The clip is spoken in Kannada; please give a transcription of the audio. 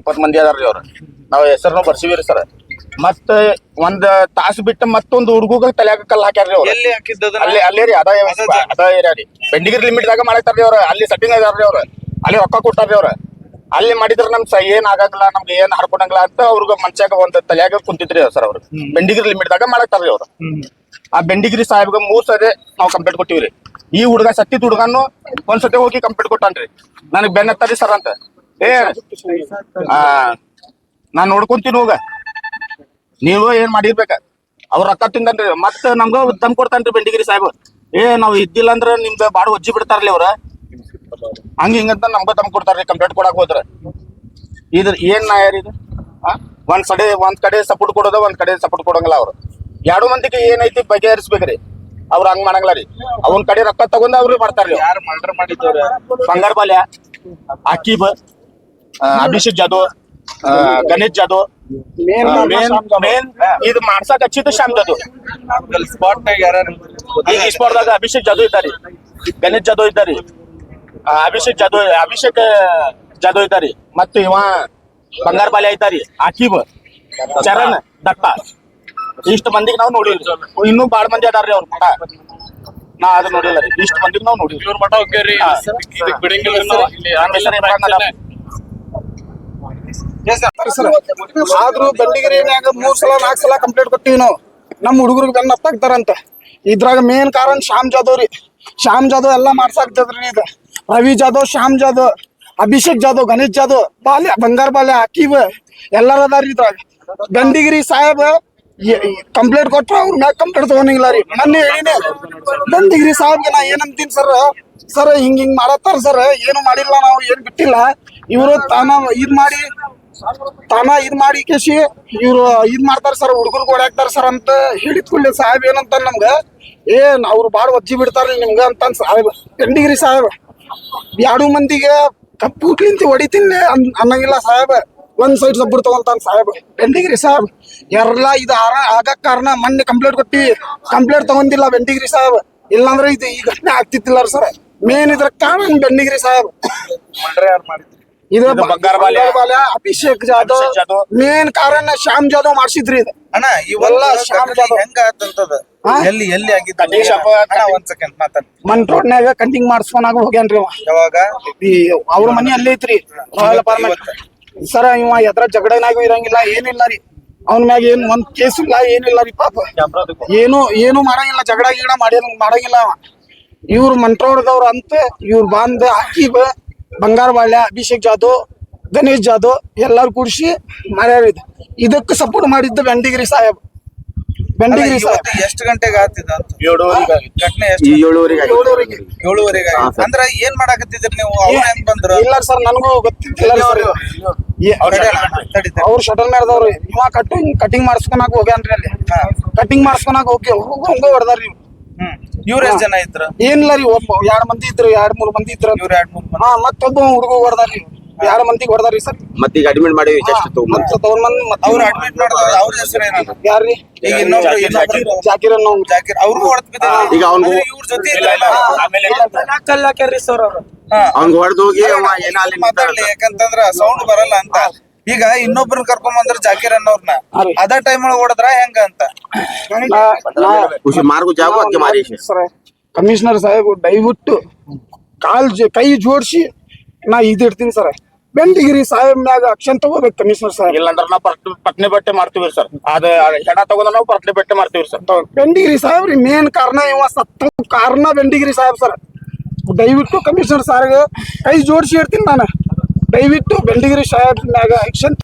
ಇಪ್ಪತ್ ಮಂದಿ ಅದಾರ್ರಿ ಅವ್ರ. ನಾವ್ ಹೆಸರನ್ನು ಬರ್ಸಿವಿರಿ ಸರ್. ಮತ್ತ ಒಂದ್ ತಾಸ್ ಬಿಟ್ಟು ಮತ್ತೊಂದು ಹುಡುಗ ತಲ್ಯಾಗ ಕಲ್ ಹಾಕ್ಯಾರ್ರಿ ಅವ್ರ. ಎಲ್ಲಿ ಹಾಕಿದ್ದದ ಅಲ್ಲಿ ಅಲ್ಲೇ ರೀ ಅದ ಅದ ಏರಿಯಾ ರೀ. ಬೆಂಡಿಗಿರಿ ಲಿಮಿಟ್ ದಾಗ ಮಾಡಿ ಅವ್ರ. ಅಲ್ಲಿ ಸೆಟ್ಟಿಂಗ್ ಅದಾರ್ರಿ ಅವ್ರ. ಅಲ್ಲಿ ರೊಕ್ಕ ಕೊಟ್ಟಾರ್ರಿ ಅವ್ರ. ಅಲ್ಲಿ ಮಾಡಿದ್ರ ನಮ್ ಸ ಏನ್ ಆಗಲ್ಲ ನಮ್ಗೆ ಏನ್ ಹರ್ಕೊಡಂಗಿಲ್ಲ ಅಂತ ಅವ್ರಿಗೆ ಮನ್ಸಾಗ ಒಂದ್ ತಲೆಯಾಗ ಕುಂತಿದ್ರಿ ಸರ್ ಅವ್ರು. ಬೆಂಡಿಗಿರಿ ಲಿಮಿಟ್ ದಾಗ ಮಾಡಾಕ್ತಾರ್ರಿ ಅವ್ರು. ಆ ಬೆಂಡಿಗಿರಿ ಸಾಹೇಬ್ಗ ಮೂರ್ ಸರಿ ನಾವ್ ಕಂಪ್ಲೇಂಟ್ ಕೊಟ್ಟಿವ್ರಿ. ಈ ಹುಡುಗ ಸತ್ತಿದ್ ಹುಡುಗನು ಒಂದ್ಸತಿ ಹೋಗಿ ಕಂಪ್ಲೇಂಟ್ ಕೊಟ್ಟಾನ್ರಿ. ನನಗ್ ಬೆನ್ನತ್ತಾರಿ ಸರ್ ಅಂತ. ಏ ನಾನ್ ನೋಡ್ಕೊಂತೀನಿ ಹೋಗ. ನೀವು ಏನ್ ಮಾಡಿರ್ಬೇಕ? ಅವ್ರ ರೊಕ್ಕ ತಿಂದನ್ರಿ. ಮತ್ತ ನಮ್ಗ ತಂದ್ ಕೊಡ್ತಾನ್ರಿ ಬೆಂಡಿಗಿರಿ ಸಾಹೇಬ್. ಏ ನಾವ್ ಇದ್ದಿಲ್ಲ ಅಂದ್ರ ನಿಮ್ದ ಬಾಡ ಒಜ್ಜಿ ಬಿಡ್ತಾರಲ್ಲ ಅವ್ರ. ಹಂಗ ಹಿಂಗಂತ ನಮ್ಗ ತಂದ್ ಕೊಡ್ತಾರ್ರಿ ಕಂಪ್ಲೇಂಟ್ ಕೊಡಾಕ್ ಹೋದ್ರ. ಇದ್ರ ಏನ್ ನಾ ಯಾರ ಇದು? ಆ? ಒಂದ್ ಕಡೆ ಒಂದ್ ಕಡೆ ಸಪೋರ್ಟ್ ಕೊಡೋದ ಒಂದ್ ಕಡೆ ಸಪೋರ್ಟ್ ಕೊಡಂಗಿಲ್ಲ ಅವ್ರು. ಎರಡು ಮಂದಿಗೆ ಏನೈತಿ ಬಗೆಹರಿಸ್ಬೇಕ್ರಿ. ಅವ್ರ ಹಂಗ್ ಮಾಡಂಗಿಲ್ಲ ರೀ. ಅವನ್ ಕಡೆ ರೊಕ್ಕ ತಗೊಂಡ್ ಅವ್ರು. ಮಾಡ್ತಾರ್ರಿ ಯಾರು ಮರ್ಡರ್ ಮಾಡಿದ್ದವ್ರ? ಬಂಗಾರ ಬಾಲ್ಯ ಅಕ್ಕಿ ಆ, ಅಭಿಷೇಕ್ ಜಾಧವ್ ಗಣೇಶ್ ಜಾಧವ್ ಮೇನ್ ಮೇನ್ ಇದು ಮಾಡ್ಸಕ್ ಹಚ್ಚಿದ್ದು ಶ್ಯಾಮ್ ಜಾಧವ್ ಯಾರು ಈ ಸ್ಪೋರ್ಟ್ದಾಗ ಅಭಿಷೇಕ್ ಜಾಧವ್ ಇದ್ದಾರೆ. ಗಣೇಶ್ ಜಾಧವ್ ಇದ್ದಾರೆ. ಅಭಿಷೇಕ್ ಜಾಧವ್ ಅಭಿಷೇಕ್ ಜಾಧವ್ ಇದ್ದಾರೆ. ಮತ್ತು ಇವ ಬಂಗಾರ ಬಾಲ್ಯ ಐತಾರಿ ಆಕೀಬ್ ಚರಣ್ ದತ್ತ. ಇಷ್ಟ ಮಂದಿಗೆ ನಾವು ನೋಡಿಲ್ಲ ಇನ್ನೂ ಬಾಳ ಮಂದಿ ಅದಾರ್ರಿ ಅವ್ರ ಮಠ ನಾ ಅದ್ ನೋಡಿಲ್ಲ ರೀ. ಇಷ್ಟ ಮಂದಿಗೆ ನಾವು ನೋಡಿಲ್ಲ ಇವ್ರ ಮಠ ಹೋಗ್ಯಾರಿ ಬಿಡಂಗಿಲ್ಲ ಮ್ಯಾಗ ಹೆಸರು ಆದ್ರೂ ಮೂರ್ ಸಲ, ನಾಲ್ಕು ಸಲ ಕಂಪ್ಲೇಂಟ್ ಕೊಟ್ಟಿವಿ ನಾವು. ನಮ್ಮ ಹುಡುಗರಿಗೆ ಬೆನ್ನ ಹತ್ತಾಗ್ತಾರಂತ ಇದ್ರಾಗ ಮೇನ್ ಕಾರಣ ಶ್ಯಾಮ್ ಜಾಧವ್ ರೀ. ಶ್ಯಾಮ್ ಜಾಧವ್ ಎಲ್ಲ ಮಾಡ್ಸಾಕ್ತದ್ರಿ ಇದು. ರವಿ ಜಾಧವ್, ಶ್ಯಾಮ್ ಜಾಧವ್, ಅಭಿಷೇಕ್ ಜಾಧವ್, ಗಣೇಶ್ ಜಾಧವ್, ಬಾಲ್ಯ, ಬಂಗಾರ ಬಾಲ್ಯ ಅಕೀಬ್ ಎಲ್ಲಾರ ಅದಾರ್ರಿ ಇದ್ರಾಗ. ದಂಡಿಗಿರಿ ಸಾಹೇಬ್ ಕಂಪ್ಲೇಂಟ್ ಕೊಟ್ರ ಅವ್ರ ಮ್ಯಾಗ ಕಂಪ್ಲೇಂಟ್ ತಗೊಂಡಿಲ್ಲ ರೀ. ಮೊನ್ನೆ ಹೇಳಿನೇ ದಂಡಿಗಿರಿ ಸಾಹೇಬ್ ನಾ ಏನಂತೀನಿ ಸರ್? ಸರ್, ಹಿಂಗ್ ಹಿಂಗ್ ಮಾಡತ್ತಾರ ಸರ್. ಏನು ಮಾಡಿಲ್ಲ ನಾವು, ಏನ್ ಬಿಟ್ಟಿಲ್ಲ. ಇವರು ತಾನ ಇದ್ ಮಾಡಿ ತಾನ ಇದ್ ಮಾಡಿ ಕೇಸಿ ಇವ್ರು ಇದ್ ಮಾಡ್ತಾರ ಸರ್ ಹುಡುಗರು ಓಡಾಕ್ತಾರ ಸರ್ ಅಂತ ಹೇಳಿದ ಕೂಡಲೇ ಸಾಹೇಬ್ ಏನಂತ ನಮ್ಗ ಏನ್ ಅವ್ರು ಬಾಳ ಒಜ್ಜಿ ಬಿಡ್ತಾರಲ್ಲ ನಿಮ್ಗ ಅಂತ ಸಾಹೇಬ್ ಬೆಂಡಿಗಿರಿ ಸಾಹೇಬ್ ಎರಡು ಮಂದಿಗೆ ಕಪ್ಪು ಕ್ಲಿಂತಿ ಹೊಡಿತೀನಿ ಅನ್- ಅನ್ನಂಗಿಲ್ಲ ಸಾಹೇಬ್, ಒಂದ್ ಸೈಡ್ ಸಬ್ಬುಡ್ ತಗೊಂತಾನ ಸಾಹೇಬ್ ಬೆಂಡಿಗಿರಿ ಸಾಹೇಬ್, ಎಲ್ಲ ಇದು ಆರ- ಕಾರಣ ಮೊನ್ನೆ ಕಂಪ್ಲೇಂಟ್ ಕೊಟ್ಟಿ, ಕಂಪ್ಲೇಂಟ್ ತಗೊಂಡಿಲ್ಲ ಬೆಂಡಿಗಿರಿ ಸಾಹೇಬ್, ಇಲ್ಲಾಂದ್ರೆ ಇದು ಈ ಘಟನೆ ಆಗ್ತಿತ್ತಿಲ್ಲ ಸರ್, ಮೇನ್ ಇದ್ರ ಕಾರಣ ಬೆಂಡಿಗಿರಿ ಸಾಹೇಬ್. ಮಾಡಿದ್ರು ಇದು ಬಂಗಾರ ಬಾಲ್ಯ. ಅಭಿಷೇಕ್ ಜಾಧವ್. ಅಭಿಷೇಕ್ ಜಾಧವ್. ಮೇನ್ ಕಾರಣ ಶ್ಯಾಮ್ ಜಾಧವ್ ಮಾಡ್ಸಿದ್ರಿ ಇದು. ಅಣ್ಣ ಇವೆಲ್ಲ ಶ್ಯಾಮ್ ಘಟನೆ ಜಾಧವ್. ಹೆಂಗ ಆತಂತದ ಹಾ? ಎಲ್ಲಿ ಎಲ್ಲಿ ಆಗಿದ್ದ ಕಟಿಂಗ್ ನಾಗ ಅಣ್ಣ ಒಂದ್ ಸೆಕೆಂಡ್ ಮಾತಾಡ್. ಮನ್ ರೋಡ್ನ್ಯಾಗ ಕಟಿಂಗ್ ಮಾಡಿಸ್ಕೊನಾಗ ಹೋಗ್ಯಾನ್ರಿ ಅವ. ಯಾವಾಗ? ಈ ಅವ್ರ ಮನಿ ಅಲ್ಲೇ ಐತ್ರಿ ರಾಯಲ್ ಅಪಾರ್ಟ್ಮೆಂಟ್ ಸರ ಇವ ಎದ್ರ ಜಗಡನಾಗೂ ಇರಂಗಿಲ್ಲ ಏನಿಲ್ಲ ರೀ. ಅವನ ಮ್ಯಾಗ ಏನ್ ಒಂದ್ ಕೇಸ್ ಇಲ್ಲ ಏನಿಲ್ಲ ರೀ ಪಾಪ. ಏನು ಏನು ಮಾಡಂಗಿಲ್ಲ ಜಗಡ ಗಿಡ ಮಾಡಿ ಮಾಡಂಗಿಲ್ಲ ಅವ. ಇವ್ರು ಮಂಟ್ರೋಡ್ದವ್ರ ಅಂತ ಇವ್ರು ಬಂದ್ ಹಾಕಿ ಬಾಳ್ಯ ಅಭಿಷೇಕ್ ಜಾಧವ್ ಗಣೇಶ್ ಜಾಧವ್ ಎಲ್ಲಾರು ಕೂಡಿಸಿ ಮಾಡ್ಯಾರ ಇದು. ಇದಕ್ಕೆ ಸಪೋರ್ಟ್ ಮಾಡಿದ್ದು ಬೆಂಡಿಗಿರಿ ಸಾಹೇಬ್. ಬೆಂಡಿಗಿರಿ ಸಾಹೇಬ್. ಎಷ್ಟು ಗಂಟೆಗೆ ಅಂತ? ಆಗಿತ್ತು. ಘಟನೆ ಎಷ್ಟು ಏಳುವರೆಗೆ. ಏಳುವರೆಗೆ ಏಳುವರೆಗೆ. ಅಂದ್ರ ಏನ್ ಮಾಡಾಕತ್ತಿದ್ರಿ ನೀವು? ಅವ್ರ ಹೆಂಗ್ ಬಂದ್ರು? ಇಲ್ಲ ಸರ್ ನನಗೂ ಗೊತ್ತಿಲ್ಲ ಸರ್. ಅವ್ರ ಶಟಲ್ ಮೇರ್ದವ್ರು ಇವ ಕಟಿಂಗ್ ಕಟಿಂಗ್ ಮಾಡಿಸ್ಕೊನಾಕ ಹೋಗ್ಯಾನ್ರಿ ಅಲ್ಲಿ. ಕಟಿಂಗ್ ಮಾಡಿಸ್ಕೊನಾಕ ಹೋಗಿ ಹಂಗ ಹೊಡೆದಾರ್ರಿ ಇವ್ರು. ಇವ್ರ ಎಷ್ಟ್ ಜನ ಇದ್ರ? ಏನಿಲ್ಲ ರೀ ಒಬ್ಬ ಎರಡ್ ಮಂದಿ ಇದ್ರು ಎರಡ್ ಮೂರ್ ಮಂದಿ ಇದ್ರ. ಇವ್ರ ಎರಡ್ ಮೂರ್ ಮಂದಿ. ಹಾ ಮತ್ತೊಬ್ಬ ಹುಡುಗ ಹೊಡೆದಾರ್ರಿ ಯಾರ ಮಂದಿಗೆ ಹೊಡೆದಾರ್ರಿ ಸರ್? ಮತ್ತೀಗ ಅಡ್ಮಿಟ್ ಮಾಡಿ ಜಸ್ಟ್ ತಗೊಂಡ್ ಮತ್ತೆ ಮಂದಿ ಮತ್ತೆ ಅವ್ರ ಅಡ್ಮಿಟ್ ಮಾಡಿದವ್ರ ಅವ್ರ ಹೆಸರು ಏನದ ಯಾರ್ರಿ ಈಗ ಇನ್ನೊಬ್ರು ಇನ್ನೊಬ್ರು ಜಾಕಿರ್. ಅನ್ನೋ ಜಾಕಿರ್ ಅವ್ರಿಗೂ ಹೊಡೆದ್ ಈಗ ಅವ್ನು ಇವ್ರ ಜೊತೆ ಇಲ್ಲ ಇಲ್ಲ ಆಮೇಲೆ ಕಲ್ಲಾಕ್ಯಾರ್ರಿ ಸರ್ ಅವ್ರು. ಹಾ. ಅವ್ನ್ ಹೊಡೆದು ಹೋಗಿ ಏನ ಅಲ್ಲಿ ಮಾತಾಡ್ಲಿ ಯಾಕಂತಂದ್ರ ಸೌಂಡ್ ಬರಲ್ಲ ಅಂತ. ಈಗ ಇನ್ನೊಬ್ರನ್ನ ಕರ್ಕೊಂಡ್ ಬಂದ್ರ ಜಾಕಿರ್ ಅನ್ನೋರ್ನ. ಅದ ಟೈಮ್ ಒಳಗ ಹೊಡೆದ್ರ ಹೆಂಗ ಅಂತ. ಸರ್ ಕಮಿಷನರ್ ಸಾಹೇಬ್ ದಯವಿಟ್ಟು ಕಾಲ್ ಜ- ಕೈ ಜೋಡಿಸಿ ನಾ ಇದಿಡ್ತೀನಿ ಸರ್. ಬೆಂಡಿಗಿರಿ ಸಾಹೇಬ್ ಮ್ಯಾಗ ಅಕ್ಷನ್ ತಗೋಬೇಕು ಕಮಿಷನರ್ ಸಾಹೇಬ್. ಇಲ್ಲಂದ್ರ ನಾವು ಪಟ್- ಪಟ್ನೆ ಬಟ್ಟೆ ಮಾಡ್ತೀವಿ ಸರ್. ಅದ ಹೆಣ ತಗೊಂಡ ನಾವು ಪಟ್ನೆ ಬಟ್ಟೆ ಮಾಡ್ತೀವಿ ಸರ್. ಬೆಂಡಿಗಿರಿ ಸಾಹೇಬ್ ರೀ ಮೇನ್ ಕಾರಣ ಇವ ಸತ್ತ ಕಾರಣ ಬೆಂಡಿಗಿರಿ ಸಾಹೇಬ್ ಸರ್. ದಯವಿಟ್ಟು ಕಮಿಷನರ್ ಸಾರ್ಗೆ ಕೈ ಜೋಡಿಸಿ ಇಡ್ತೀನಿ ನಾನು. ದಯವಿಟ್ಟು ಬೆಂಡಿಗಿರಿ ಸಾಹೇಬ್ ಮ್ಯಾಗ ಆಕ್ಷನ್